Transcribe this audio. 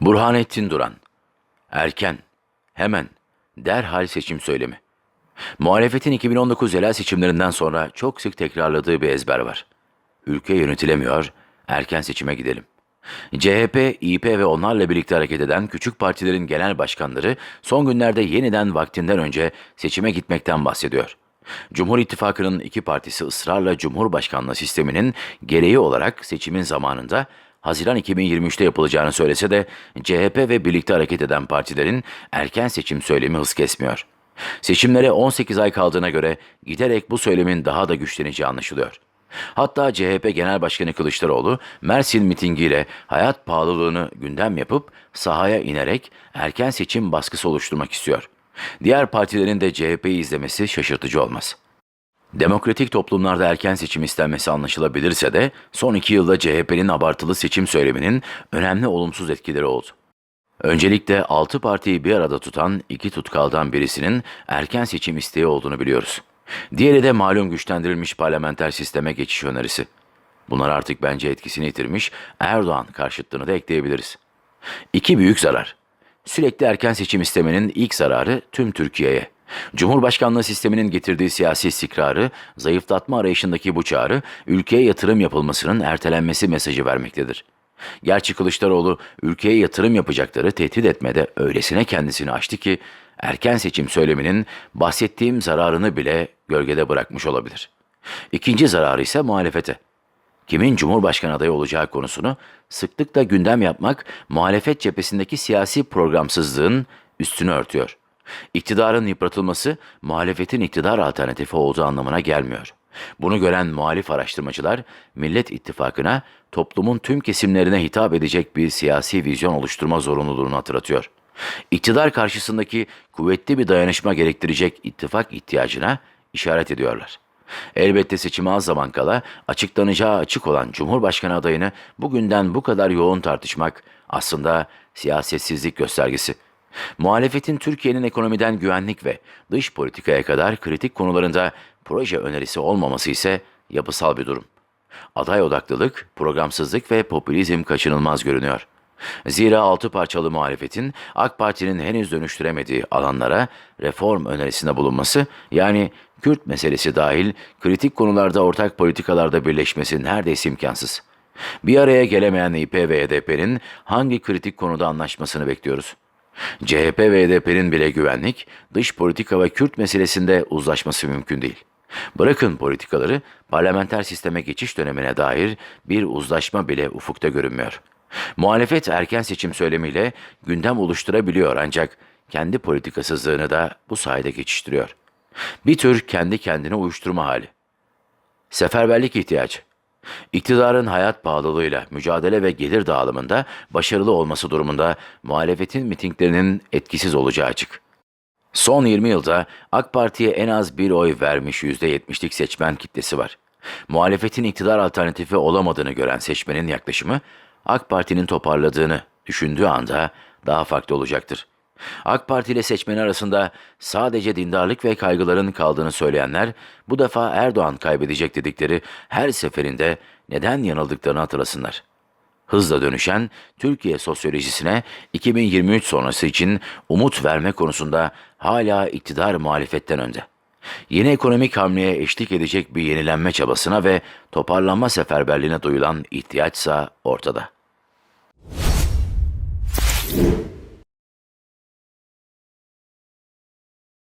Burhanettin Duran. Erken, hemen, derhal seçim söylemi. Muhalefetin 2019 yerel seçimlerinden sonra çok sık tekrarladığı bir ezber var. Ülke yönetilemiyor, erken seçime gidelim. CHP, İP ve onlarla birlikte hareket eden küçük partilerin genel başkanları son günlerde yeniden vaktinden önce seçime gitmekten bahsediyor. Cumhur İttifakı'nın iki partisi ısrarla Cumhurbaşkanlığı sisteminin gereği olarak seçimin zamanında Haziran 2023'te yapılacağını söylese de CHP ve birlikte hareket eden partilerin erken seçim söylemi hız kesmiyor. Seçimlere 18 ay kaldığına göre giderek bu söylemin daha da güçleneceği anlaşılıyor. Hatta CHP Genel Başkanı Kılıçdaroğlu Mersin mitingiyle hayat pahalılığını gündem yapıp sahaya inerek erken seçim baskısı oluşturmak istiyor. Diğer partilerin de CHP'yi izlemesi şaşırtıcı olmaz. Demokratik toplumlarda erken seçim istenmesi anlaşılabilirse de son iki yılda CHP'nin abartılı seçim söyleminin önemli olumsuz etkileri oldu. Öncelikle altı partiyi bir arada tutan iki tutkaldan birisinin erken seçim isteği olduğunu biliyoruz. Diğeri de malum güçlendirilmiş parlamenter sisteme geçiş önerisi. Bunlar artık bence etkisini yitirmiş Erdoğan karşıtlığını da ekleyebiliriz. İki büyük zarar. Sürekli erken seçim istemenin ilk zararı tüm Türkiye'ye. Cumhurbaşkanlığı sisteminin getirdiği siyasi istikrarı, zayıflatma arayışındaki bu çağrı, ülkeye yatırım yapılmasının ertelenmesi mesajı vermektedir. Gerçi Kılıçdaroğlu ülkeye yatırım yapacakları tehdit etmede öylesine kendisini açtı ki erken seçim söyleminin bahsettiğim zararını bile gölgede bırakmış olabilir. İkinci zararı ise muhalefete. Kimin Cumhurbaşkanı adayı olacağı konusunu sıklıkla gündem yapmak muhalefet cephesindeki siyasi programsızlığın üstünü örtüyor. İktidarın yıpratılması muhalefetin iktidar alternatifi olduğu anlamına gelmiyor. Bunu gören muhalif araştırmacılar Millet İttifakı'na toplumun tüm kesimlerine hitap edecek bir siyasi vizyon oluşturma zorunluluğunu hatırlatıyor. İktidar karşısındaki kuvvetli bir dayanışma gerektirecek ittifak ihtiyacına işaret ediyorlar. Elbette seçime az zaman kala açıklanacağı açık olan Cumhurbaşkanı adayını bugünden bu kadar yoğun tartışmak aslında siyasetsizlik göstergesi. Muhalefetin Türkiye'nin ekonomiden güvenlik ve dış politikaya kadar kritik konularında proje önerisi olmaması ise yapısal bir durum. Aday odaklılık, programsızlık ve popülizm kaçınılmaz görünüyor. Zira altı parçalı muhalefetin AK Parti'nin henüz dönüştüremediği alanlara reform önerisinde bulunması, yani Kürt meselesi dahil kritik konularda ortak politikalarda birleşmesi neredeyse imkansız. Bir araya gelemeyen İP ve HDP'nin hangi kritik konuda anlaşmasını bekliyoruz? CHP ve HDP'nin bile güvenlik, dış politika ve Kürt meselesinde uzlaşması mümkün değil. Bırakın politikaları, parlamenter sisteme geçiş dönemine dair bir uzlaşma bile ufukta görünmüyor. Muhalefet erken seçim söylemiyle gündem oluşturabiliyor ancak kendi politikasızlığını da bu sayede geçiştiriyor. Bir tür kendi kendine uyuşturma hali. Seferberlik ihtiyacı. İktidarın hayat pahalılığıyla mücadele ve gelir dağılımında başarılı olması durumunda muhalefetin mitinglerinin etkisiz olacağı açık. Son 20 yılda AK Parti'ye en az bir oy vermiş %70'lik seçmen kitlesi var. Muhalefetin iktidar alternatifi olamadığını gören seçmenin yaklaşımı AK Parti'nin toparladığını düşündüğü anda daha farklı olacaktır. AK Parti ile seçmeni arasında sadece dindarlık ve kaygıların kaldığını söyleyenler bu defa Erdoğan kaybedecek dedikleri her seferinde neden yanıldıklarını hatırlasınlar. Hızla dönüşen Türkiye sosyolojisine 2023 sonrası için umut verme konusunda hala iktidar muhalefetten önde. Yeni ekonomik hamleye eşlik edecek bir yenilenme çabasına ve toparlanma seferberliğine duyulan ihtiyaçsa ortada.